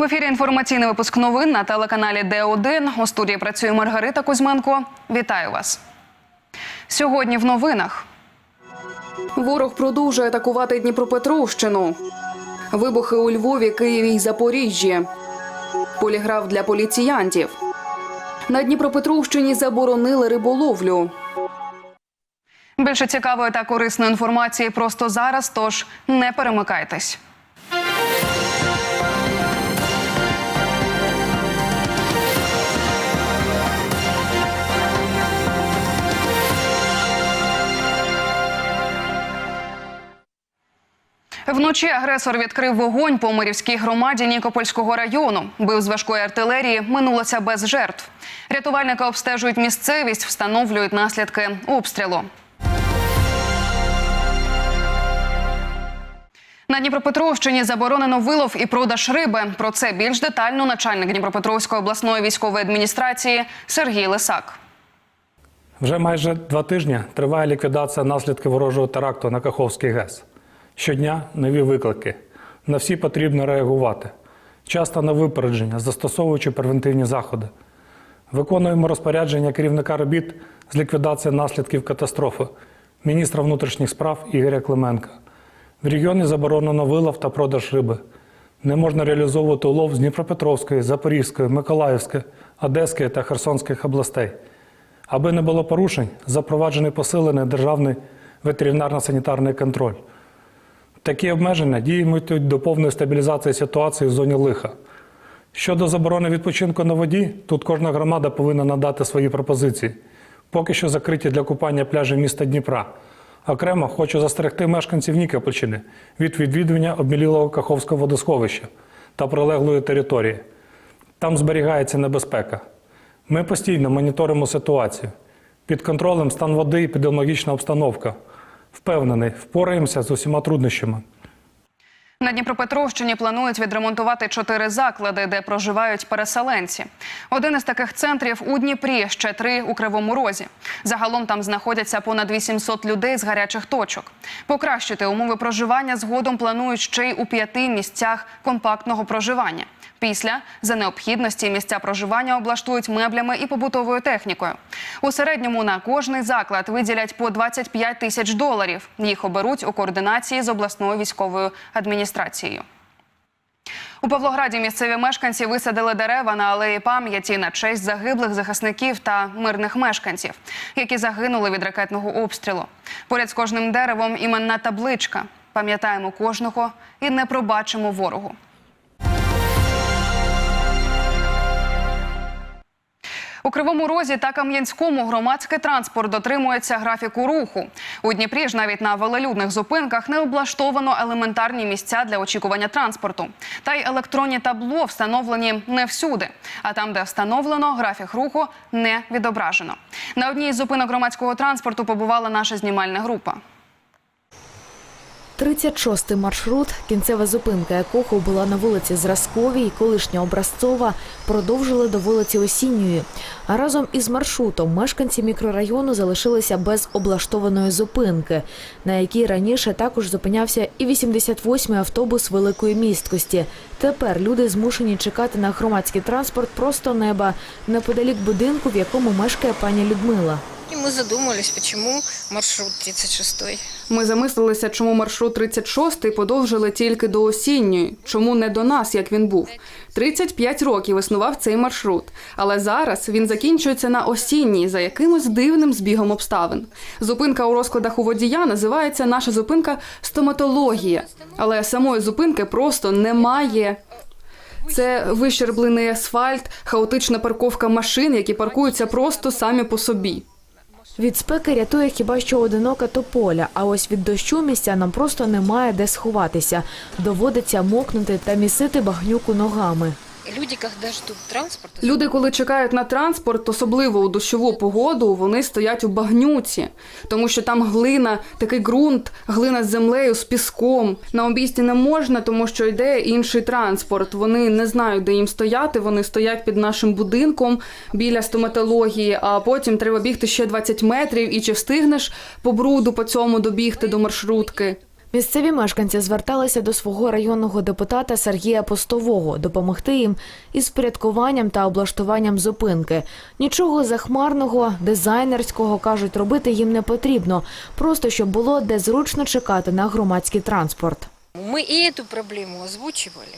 В ефірі інформаційний випуск новин на телеканалі Д1. У студії працює Маргарита Кузьменко. Вітаю вас. Сьогодні в новинах. Ворог продовжує атакувати Дніпропетровщину. Вибухи у Львові, Києві й Запоріжжі. Поліграф для поліціянтів. На Дніпропетровщині заборонили риболовлю. Більше цікавої та корисної інформації просто зараз, тож не перемикайтесь. Вночі агресор відкрив вогонь по Мирівській громаді Нікопольського району. Бив з важкої артилерії, минулося без жертв. Рятувальники обстежують місцевість, встановлюють наслідки обстрілу. На Дніпропетровщині заборонено вилов і продаж риби. Про це більш детально начальник Дніпропетровської обласної військової адміністрації Сергій Лисак. Вже майже два тижні триває ліквідація наслідків ворожого теракту на Каховський ГЕС. Щодня нові виклики. На всі потрібно реагувати. Часто на випередження, застосовуючи превентивні заходи. Виконуємо розпорядження керівника робіт з ліквідації наслідків катастрофи, міністра внутрішніх справ Ігоря Клименка. В регіоні заборонено вилов та продаж риби. Не можна реалізовувати улов з Дніпропетровської, Запорізької, Миколаївської, Одеської та Херсонських областей. Аби не було порушень, запроваджений посилений державний ветеринарно-санітарний контроль. Такі обмеження діятимуть до повної стабілізації ситуації в зоні лиха. Щодо заборони відпочинку на воді, тут кожна громада повинна надати свої пропозиції. Поки що закриті для купання пляжі міста Дніпра. Окремо хочу застерегти мешканців Нікопольщини від відвідування обмілілого Каховського водосховища та прилеглої території. Там зберігається небезпека. Ми постійно моніторимо ситуацію. Під контролем стан води і епідеміологічна обстановка. Впевнений, впораємося з усіма труднощами. На Дніпропетровщині планують відремонтувати чотири заклади, де проживають переселенці. Один із таких центрів у Дніпрі, ще три у Кривому Розі. Загалом там знаходяться понад 800 людей з гарячих точок. Покращити умови проживання згодом планують ще й у п'яти місцях компактного проживання. Після за необхідності місця проживання облаштують меблями і побутовою технікою. У середньому на кожний заклад виділять по 25 тисяч доларів. Їх оберуть у координації з обласною військовою адміністрацією. У Павлограді місцеві мешканці висадили дерева на алеї пам'яті на честь загиблих захисників та мирних мешканців, які загинули від ракетного обстрілу. Поряд з кожним деревом іменна табличка. Пам'ятаємо кожного і не пробачимо ворогу. У Кривому Розі та Кам'янському громадський транспорт дотримується графіку руху. У Дніпрі ж навіть на велелюдних зупинках не облаштовано елементарні місця для очікування транспорту. Та й електронні табло встановлені не всюди. А там, де встановлено, графік руху не відображено. На одній із зупинок громадського транспорту побувала наша знімальна група. 36-й маршрут, кінцева зупинка якого була на вулиці Зразковій, колишня Образцова, продовжили до вулиці Осінньої. А разом із маршрутом мешканці мікрорайону залишилися без облаштованої зупинки, на якій раніше також зупинявся і 88-й автобус великої місткості. Тепер люди змушені чекати на громадський транспорт просто неба неподалік будинку, в якому мешкає пані Людмила. И мы задумались, почему маршрут 36 Ми замислилися, чому маршрут 36 подовжили тільки до осінньої, чому не до нас, як він був. 35 років існував цей маршрут, але зараз він закінчується на осінній за якимось дивним збігом обставин. Зупинка у розкладах у водія називається наша зупинка стоматологія, але самої зупинки просто немає. Це вищерблений асфальт, хаотична парковка машин, які паркуються просто самі по собі. Від спеки рятує хіба що одинока тополя, а ось від дощу містянам просто немає де сховатися. Доводиться мокнути та місити багнюку ногами. Люди, когда ждут транспорт, Люди, коли чекають на транспорт, особливо у дощову погоду, вони стоять у багнюці, тому що там глина, такий ґрунт, глина з землею, з піском. На обійсті не можна, тому що йде інший транспорт. Вони не знають, де їм стояти. Вони стоять під нашим будинком біля стоматології, а потім треба бігти ще 20 метрів. І чи встигнеш по бруду по цьому добігти до маршрутки? Місцеві мешканці зверталися до свого районного депутата Сергія Постового допомогти їм із впорядкуванням та облаштуванням зупинки. Нічого захмарного, дизайнерського кажуть, робити їм не потрібно, просто щоб було де зручно чекати на громадський транспорт. Ми і цю проблему озвучивали.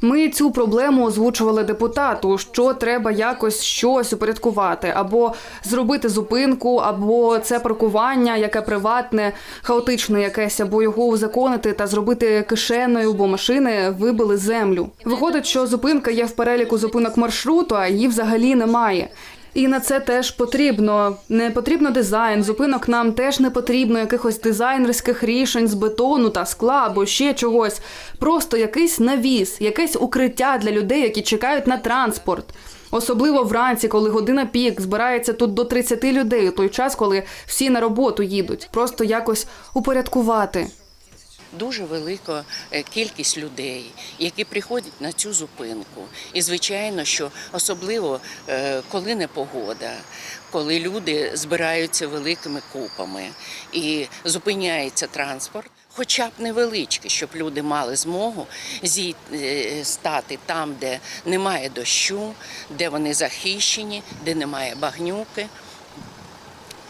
Ми цю проблему озвучували депутату, що треба якось щось упорядкувати, або зробити зупинку, або це паркування, яке приватне, хаотичне якесь, або його узаконити та зробити кишеною, бо машини вибили землю. Виходить, що зупинка є в переліку зупинок маршруту, а її взагалі немає. І на це теж потрібно. Не потрібно дизайн. Зупинок нам теж не потрібно якихось дизайнерських рішень з бетону та скла або ще чогось. Просто якийсь навіс, якесь укриття для людей, які чекають на транспорт. Особливо вранці, коли година пік, збирається тут до 30 людей у той час, коли всі на роботу їдуть. Просто якось упорядкувати. Дуже велика е, кількість людей, які приходять на цю зупинку. І звичайно, що особливо е, коли не погода, коли люди збираються великими купами і зупиняється транспорт. Хоча б невеличкий, щоб люди мали змогу зій- е, стати там, де немає дощу, де вони захищені, де немає багнюки,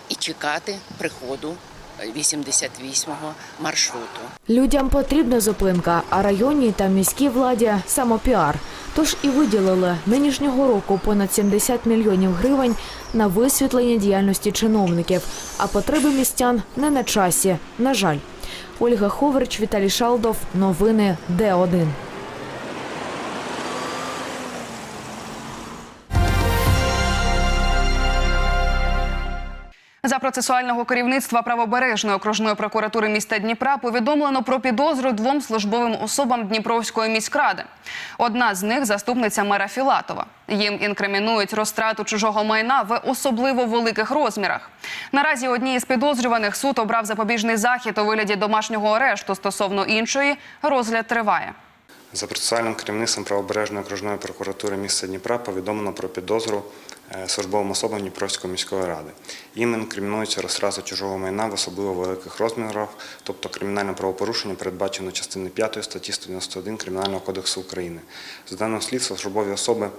і чекати приходу 88-го маршруту. Людям потрібна зупинка, а районній та міській владі самопіар. Тож і виділили нинішнього року понад 70 мільйонів гривень на висвітлення діяльності чиновників. А потреби містян не на часі. На жаль. Ольга Ховрич, Віталій Шалдов. Новини Д1. За процесуального керівництва правобережної окружної прокуратури міста Дніпра повідомлено про підозру двом службовим особам Дніпровської міськради. Одна з них заступниця мера Філатова. Їм інкримінують розтрату чужого майна в особливо великих розмірах. Наразі одній із підозрюваних суд обрав запобіжний захід у вигляді домашнього арешту. Стосовно іншої розгляд триває. За процесуальним керівництвом правобережної окружної прокуратури міста Дніпра повідомлено про підозру службовим особам Дніпровської міської ради. Їм інкримінується розтрата чужого майна в особливо великих розмірах, тобто кримінальне правопорушення передбачено частиною 5 статті 191 Кримінального кодексу України. За даним слідством, службові особи е,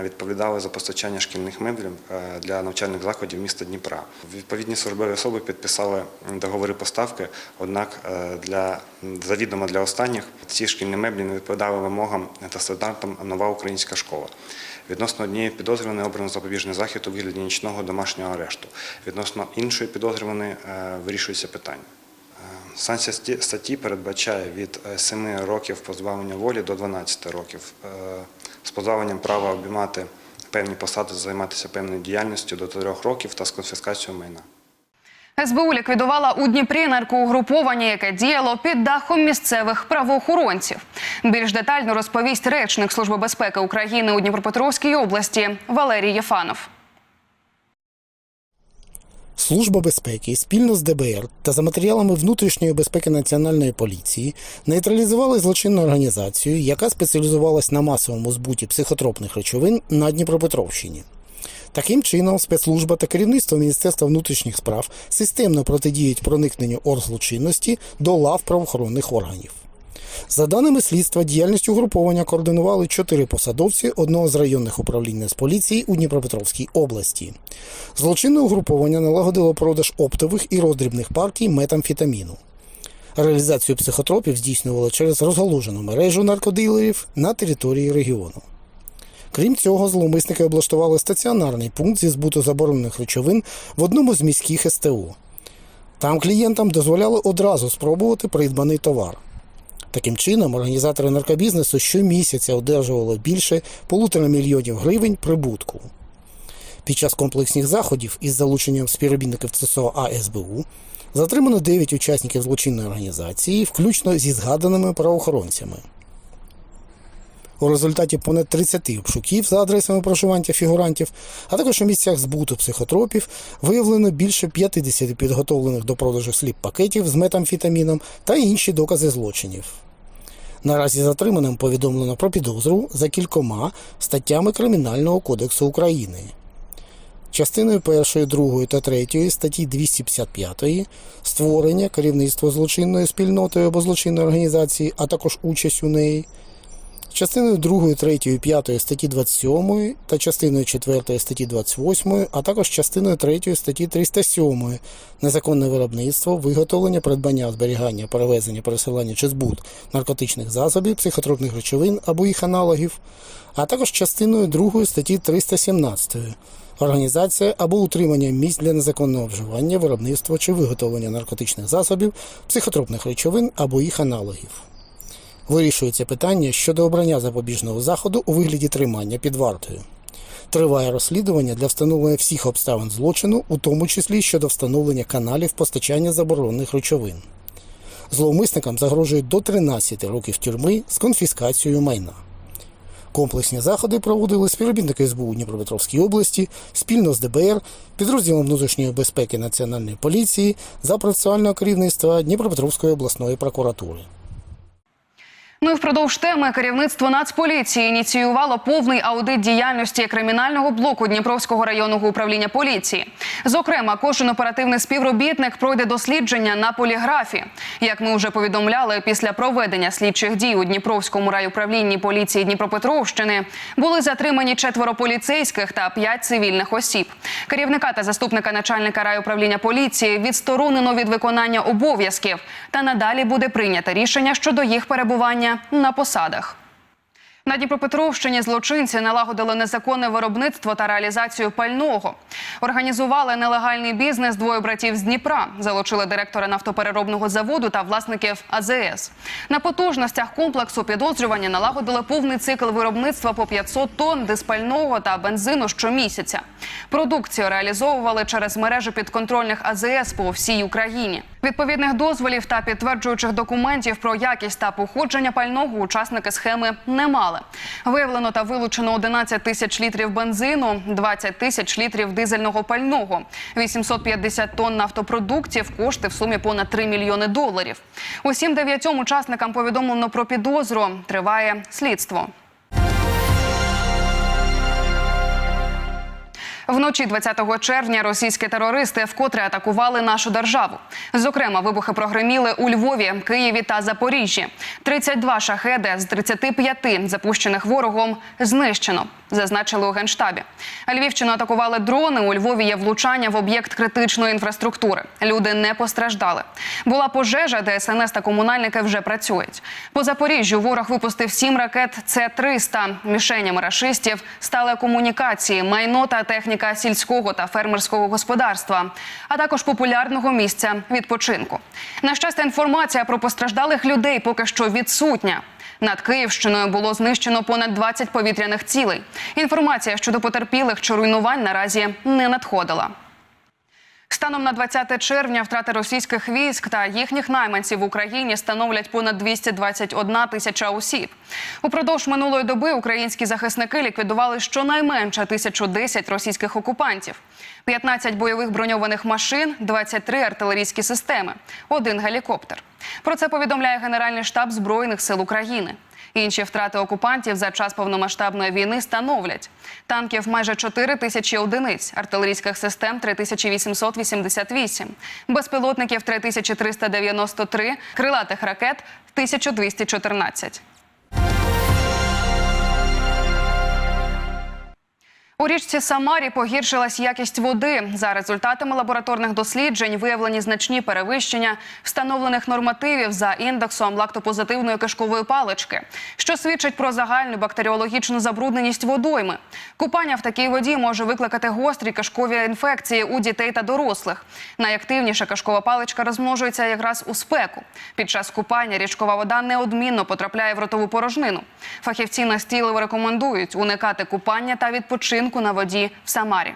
відповідали за постачання шкільних меблів е, для навчальних закладів міста Дніпра. Відповідні службові особи підписали договори поставки, однак е, для завідомо для останніх ці шкільні меблі не відповідали вимогам та стандартам нова українська школа. Відносно однієї підозрюваної обрано запобіжний захід у вигляді нічного домашнього арешту. Відносно іншої підозрюваної е, вирішується питання. Е, Санкція статті передбачає від е, 7 років позбавлення волі до 12 років е, з позбавленням права обіймати певні посади, займатися певною діяльністю до 3 років та з конфіскацією майна. СБУ ліквідувала у Дніпрі наркоугруповання, яке діяло під дахом місцевих правоохоронців. Більш детально розповість речник Служби безпеки України у Дніпропетровській області Валерій Єфанов. Служба безпеки спільно з ДБР та за матеріалами внутрішньої безпеки Національної поліції нейтралізували злочинну організацію, яка спеціалізувалась на масовому збуті психотропних речовин на Дніпропетровщині. Таким чином, спецслужба та керівництво Міністерства внутрішніх справ системно протидіють проникненню оргзлочинності до лав правоохоронних органів. За даними слідства, діяльність угруповання координували чотири посадовці одного з районних управлінь Нацполіції у Дніпропетровській області. Злочинне угруповання налагодило продаж оптових і роздрібних партій метамфетаміну. Реалізацію психотропів здійснювало через розгалужену мережу наркодилерів на території регіону. Крім цього, зловмисники облаштували стаціонарний пункт зі збуту заборонених речовин в одному з міських СТО. Там клієнтам дозволяли одразу спробувати придбаний товар. Таким чином, організатори наркобізнесу щомісяця одержували більше полутора мільйонів гривень прибутку. Під час комплексних заходів із залученням співробітників ЦСО АСБУ затримано 9 учасників злочинної організації, включно зі згаданими правоохоронцями. У результаті понад 30 обшуків за адресами проживання фігурантів, а також у місцях збуту психотропів, виявлено більше 50 підготовлених до продажу сліп пакетів з метамфетаміном та інші докази злочинів. Наразі затриманим повідомлено про підозру за кількома статтями Кримінального кодексу України. частиною 1, 2 та 3 статті 255 створення керівництво злочинною спільнотою або злочинної організації, а також участь у неї, частиною 2, 3, 5 статті 27 та частиною 4 статті 28, а також частиною 3 статті 307 незаконне виробництво, виготовлення, придбання, зберігання, перевезення, пересилання чи збут наркотичних засобів, психотропних речовин або їх аналогів, а також частиною 2 статті 317 організація або утримання місць для незаконного вживання, виробництва чи виготовлення наркотичних засобів, психотропних речовин або їх аналогів. Вирішується питання щодо обрання запобіжного заходу у вигляді тримання під вартою. Триває розслідування для встановлення всіх обставин злочину, у тому числі щодо встановлення каналів постачання заборонених речовин. Зловмисникам загрожує до 13 років тюрми з конфіскацією майна. Комплексні заходи проводили співробітники СБУ Дніпропетровській області спільно з ДБР, підрозділом внутрішньої безпеки Національної поліції за процесуального керівництва Дніпропетровської обласної прокуратури. Ну і впродовж теми керівництво Нацполіції ініціювало повний аудит діяльності кримінального блоку Дніпровського районного управління поліції. Зокрема, кожен оперативний співробітник пройде дослідження на поліграфі. Як ми вже повідомляли, після проведення слідчих дій у Дніпровському райуправлінні поліції Дніпропетровщини були затримані четверо поліцейських та п'ять цивільних осіб. Керівника та заступника начальника райуправління поліції відсторонено від виконання обов'язків та надалі буде прийнято рішення щодо їх перебування на посадах. На Дніпропетровщині злочинці налагодили незаконне виробництво та реалізацію пального. Організували нелегальний бізнес двоє братів з Дніпра. Залучили директора нафтопереробного заводу та власників АЗС. На потужностях комплексу підозрювані налагодили повний цикл виробництва по 500 тонн диспального та бензину щомісяця. Продукцію реалізовували через мережі підконтрольних АЗС по всій Україні. Відповідних дозволів та підтверджуючих документів про якість та походження пального учасники схеми не мали. Виявлено та вилучено 11 тисяч літрів бензину, 20 тисяч літрів дизельного пального, 850 тонн нафтопродуктів, кошти в сумі понад 3 мільйони доларів. Усім дев'ятьом учасникам повідомлено про підозру. Триває слідство. Вночі 20 червня російські терористи вкотре атакували нашу державу. Зокрема, вибухи прогреміли у Львові, Києві та Запоріжжі. 32 шахеди з 35 запущених ворогом знищено. Зазначили у генштабі. Львівщину атакували дрони. У Львові є влучання в об'єкт критичної інфраструктури. Люди не постраждали. Була пожежа, ДСНС та комунальники вже працюють. По Запоріжжю ворог випустив сім ракет С-300. Мішенями рашистів стали комунікації, майно та техніка сільського та фермерського господарства, а також популярного місця відпочинку. На щастя, інформація про постраждалих людей поки що відсутня. Над Київщиною було знищено понад 20 повітряних цілей. Інформація щодо потерпілих чи руйнувань наразі не надходила. Станом на 20 червня втрати російських військ та їхніх найманців в Україні становлять понад 221 тисяча осіб. Упродовж минулої доби українські захисники ліквідували щонайменше 1010 російських окупантів, 15 бойових броньованих машин, 23 артилерійські системи, один гелікоптер. Про це повідомляє Генеральний штаб Збройних сил України. Інші втрати окупантів за час повномасштабної війни становлять танків майже 4 тисячі одиниць, артилерійських систем 3888, безпілотників 3393, крилатих ракет 1214. У річці Самарі погіршилась якість води. За результатами лабораторних досліджень виявлені значні перевищення встановлених нормативів за індексом лактопозитивної кишкової палички, що свідчить про загальну бактеріологічну забрудненість водойми. Купання в такій воді може викликати гострі кишкові інфекції у дітей та дорослих. Найактивніше кишкова паличка розмножується якраз у спеку. Під час купання річкова вода неодмінно потрапляє в ротову порожнину. Фахівці настійливо рекомендують уникати купання та відпочинку на воді в Самарі.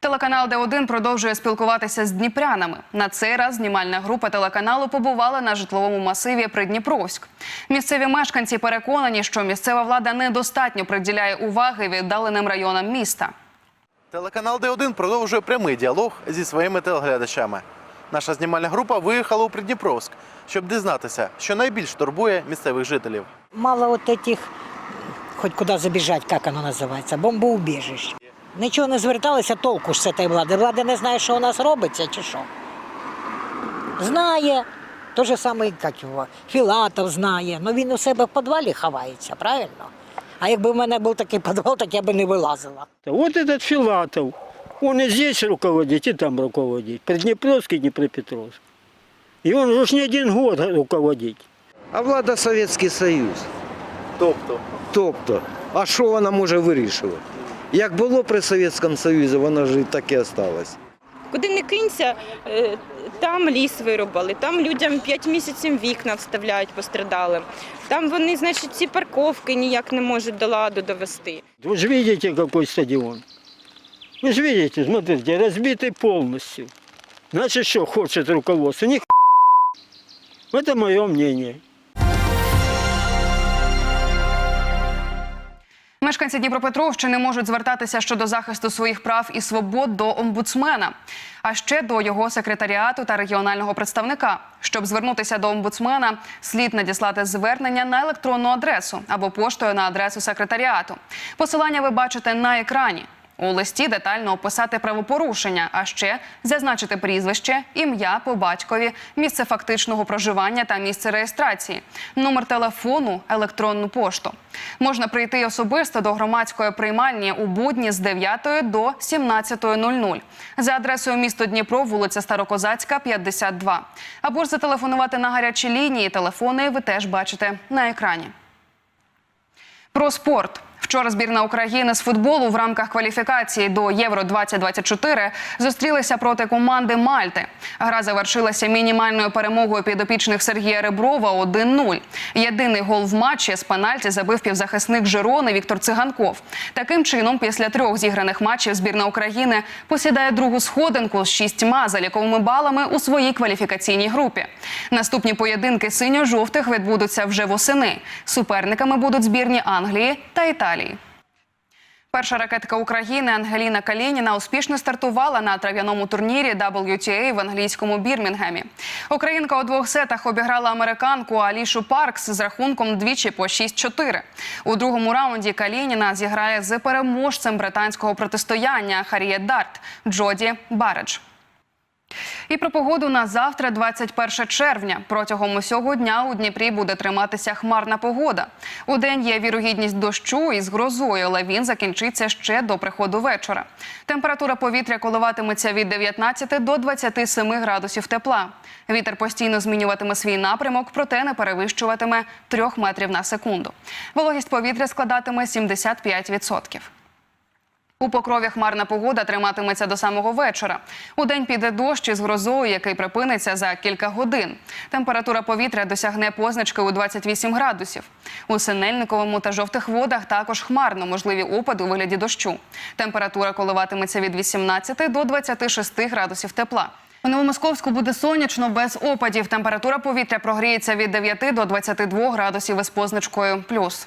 Телеканал Д1 продовжує спілкуватися з дніпрянами. На цей раз знімальна група телеканалу побувала на житловому масиві Придніпровськ. Місцеві мешканці переконані, що місцева влада недостатньо приділяє уваги віддаленим районам міста. Телеканал Д1 продовжує прямий діалог зі своїми телеглядачами. Наша знімальна група виїхала у Придніпровськ, щоб дізнатися, що найбільш турбує місцевих жителів. Мало вот этих, хоть куда забежать, как оно называется, бомбоубежищ. Нічого не зверталися, толку ж з цієї влади. Влада не знає, що у нас робиться, чи що. Знає. Той же самий, як його, Філатов знає. Ну він у себе в підвалі ховається, правильно? А якби в мене був такий підвал, так я би не вилазила. Вот этот Филатов, он и здесь руководит, и там руководит. Приднепровск и Днепропетровск. И он уже не один год руководит. А влада Совєтський Союз. Тобто, Тобто, а що вона може вирішувати? Як було при Совєтському Союзі, воно ж і так і осталось. Куди не кинься, е, там ліс вирубали, там людям 5 місяців вікна вставляють пострадалим. Там вони, значить, ці парковки ніяк не можуть до ладу довести. Вы же видите, какой стадион. Вы же видите, смотрите, разбитый полностью. Значит, что хочет руководство? Ни Это мое мнение. Мешканці Дніпропетровщини можуть звертатися щодо захисту своїх прав і свобод до омбудсмена, а ще до його секретаріату та регіонального представника. Щоб звернутися до омбудсмена, слід надіслати звернення на електронну адресу або поштою на адресу секретаріату. Посилання ви бачите на екрані. У листі детально описати правопорушення, а ще зазначити прізвище, ім'я по батькові, місце фактичного проживання та місце реєстрації, номер телефону, електронну пошту. Можна прийти особисто до громадської приймальні у будні з 9 до 17.00 за адресою місто Дніпро, вулиця Старокозацька, 52. Або ж зателефонувати на гарячі лінії. Телефони ви теж бачите на екрані. Про спорт. Вчора збірна України з футболу в рамках кваліфікації до Євро 2024 зустрілися проти команди Мальти. Гра завершилася мінімальною перемогою підопічних Сергія Реброва 1-0. Єдиний гол в матчі з пенальті забив півзахисник Жирони Віктор Циганков. Таким чином, після трьох зіграних матчів збірна України посідає другу сходинку з шістьма заліковими балами у своїй кваліфікаційній групі. Наступні поєдинки синьо-жовтих відбудуться вже восени. Суперниками будуть збірні Англії та Італії. Перша ракетка України Ангеліна Калініна успішно стартувала на трав'яному турнірі WTA в англійському Бірмінгемі. Українка у двох сетах обіграла американку Алішу Паркс з рахунком двічі по 6-4. У другому раунді Калініна зіграє з переможцем британського протистояння Харієт Дарт Джоді Баредж. І про погоду на завтра, 21 червня. Протягом усього дня у Дніпрі буде триматися хмарна погода. У день є вірогідність дощу із грозою, але він закінчиться ще до приходу вечора. Температура повітря коливатиметься від 19 до 27 градусів тепла. Вітер постійно змінюватиме свій напрямок, проте не перевищуватиме 3 метрів на секунду. Вологість повітря складатиме 75%. У покрові хмарна погода триматиметься до самого вечора. У день піде дощ із грозою, який припиниться за кілька годин. Температура повітря досягне позначки у 28 градусів. У Синельниковому та жовтих водах також хмарно, можливі опади у вигляді дощу. Температура коливатиметься від 18 до 26 градусів тепла. У Новомосковську буде сонячно без опадів. Температура повітря прогріється від 9 до 22 градусів із позначкою плюс.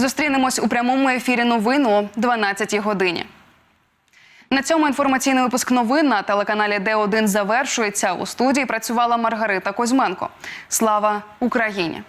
Зустрінемось у прямому ефірі новин о 12 годині. На цьому інформаційний випуск новин на телеканалі Д1 завершується. У студії працювала Маргарита Кузьменко. Слава Україні!